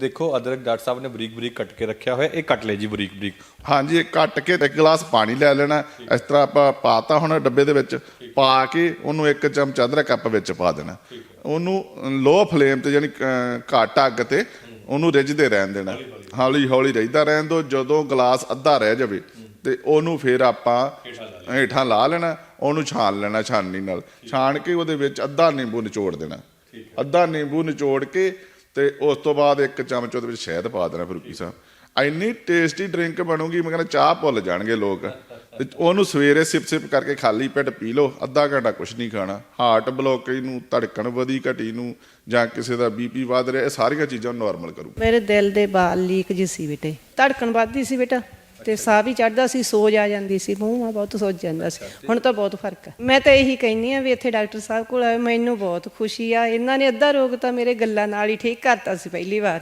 ਦੇਖੋ ਅਦਰਕ ਡਾਕਟਰ ਸਾਹਿਬ ਨੇ ਬਰੀਕ ਬਰੀਕ ਕੱਟ ਕੇ ਰੱਖਿਆ ਹੋਇਆ ਇਹ ਕੱਟ ਲੈ ਜੀ ਬਰੀਕ ਬਰੀਕ। ਹਾਂਜੀ ਇਹ ਕੱਟ ਕੇ ਤੇ ਇੱਕ ਗਲਾਸ ਪਾਣੀ ਲੈ ਲੈਣਾ ਇਸ ਤਰ੍ਹਾਂ ਆਪਾਂ ਪਾਤਾ ਹੁਣ ਡੱਬੇ ਦੇ ਵਿੱਚ ਪਾ ਕੇ ਉਹਨੂੰ ਇੱਕ ਚਮਚ ਅਦਰਕ ਕੱਪ ਵਿੱਚ ਪਾ ਦੇਣਾ ਉਹਨੂੰ ਲੋ ਫਲੇਮ ਤੇ ਯਾਨੀ ਘੱਟ ਅੱਗ ਤੇ ਉਹਨੂੰ ਰਿੱਝਦੇ ਰਹਿਣ ਦੇਣਾ ਹੌਲੀ ਹੌਲੀ ਰਿੱਝਦਾ ਰਹਿਣ ਦੋ ਜਦੋਂ ਗਲਾਸ ਅੱਧਾ ਰਹਿ ਜਾਵੇ ਤੇ ਉਹਨੂੰ ਫਿਰ ਆਪਾਂ ਹੇਠਾਂ ਲਾ ਲੈਣਾ। ਉਹਨੂੰ ਛਾਣ ਲੈਣਾ ਛਾਨਣੀ ਨਾਲ। ਛਾਣ ਕੇ ਉਹਦੇ ਵਿੱਚ ਅੱਧਾ ਨਿੰਬੂ ਨਿਚੋੜ ਦੇਣਾ। ਅੱਧਾ ਨਿੰਬੂ ਨਿਚੋੜ ਕੇ ਤੇ ਉਸ ਤੋਂ ਬਾਅਦ ਇੱਕ ਚਮਚ ਉਹਦੇ ਵਿੱਚ ਸ਼ਹਿਦ ਪਾ ਦੇਣਾ ਫਰੂਕੀ ਸਾਹਿਬ ਇੰਨੀ ਟੇਸਟੀ ਡਰਿੰਕ ਬਣੂਗੀ, ਮੈਂ ਕਹਿੰਦਾ ਚਾਹ ਭੁੱਲ ਜਾਣਗੇ ਲੋਕ। ਤੇ ਉਹਨੂੰ ਸਵੇਰੇ ਸਿਪ ਸਿਪ ਕਰਕੇ ਖਾਲੀ ਪੇਟ ਪੀ ਲਓ, ਅੱਧਾ ਘੰਟਾ ਕੁਝ ਨਹੀਂ ਖਾਣਾ। ਹਾਰਟ ਬਲੋਕੇਜ ਨੂੰ ਧੜਕਣ ਵਧੀ ਘਟੀ ਨੂੰ, ਜਾਂ ਕਿਸੇ ਦਾ ਬੀਪੀ ਵਧ ਰਿਹਾ, ਇਹ ਸਾਰੀਆਂ ਚੀਜ਼ਾਂ ਨਾਰਮਲ ਕਰੂ ਮੇਰੇ ਦਿਲ ਦੇ ਬਾਲ ਲੀਕ ਜੀ ਸੀ ਬੇਟੇ। ਧੜਕਣ ਵੱਧਦੀ ਸੀ ਬੇਟਾ। ਤੇ ਸਾਹ ਵੀ ਚੜਦਾ ਸੀ ਸੋਜ ਆ ਜਾਂਦੀ ਸੀ ਮੂੰਹ ਆ ਬਹੁਤ ਸੁੱਜ ਜਾਂਦਾ ਸੀ। ਹੁਣ ਤਾਂ ਬਹੁਤ ਫ਼ਰਕ ਹੈ ਮੈਂ ਤਾਂ ਇਹੀ ਕਹਿੰਨੀ ਆ ਵੀ ਇੱਥੇ ਡਾਕਟਰ ਸਾਹਿਬ ਕੋਲ ਆਏ ਮੈਨੂੰ ਬਹੁਤ ਖੁਸ਼ੀ ਆ। ਇਹਨਾਂ ਨੇ ਅੱਧਾ ਰੋਗ ਤਾਂ ਮੇਰੇ ਗੱਲਾਂ ਨਾਲ ਹੀ ਠੀਕ ਕਰਤਾ ਸੀ ਪਹਿਲੀ ਵਾਰ।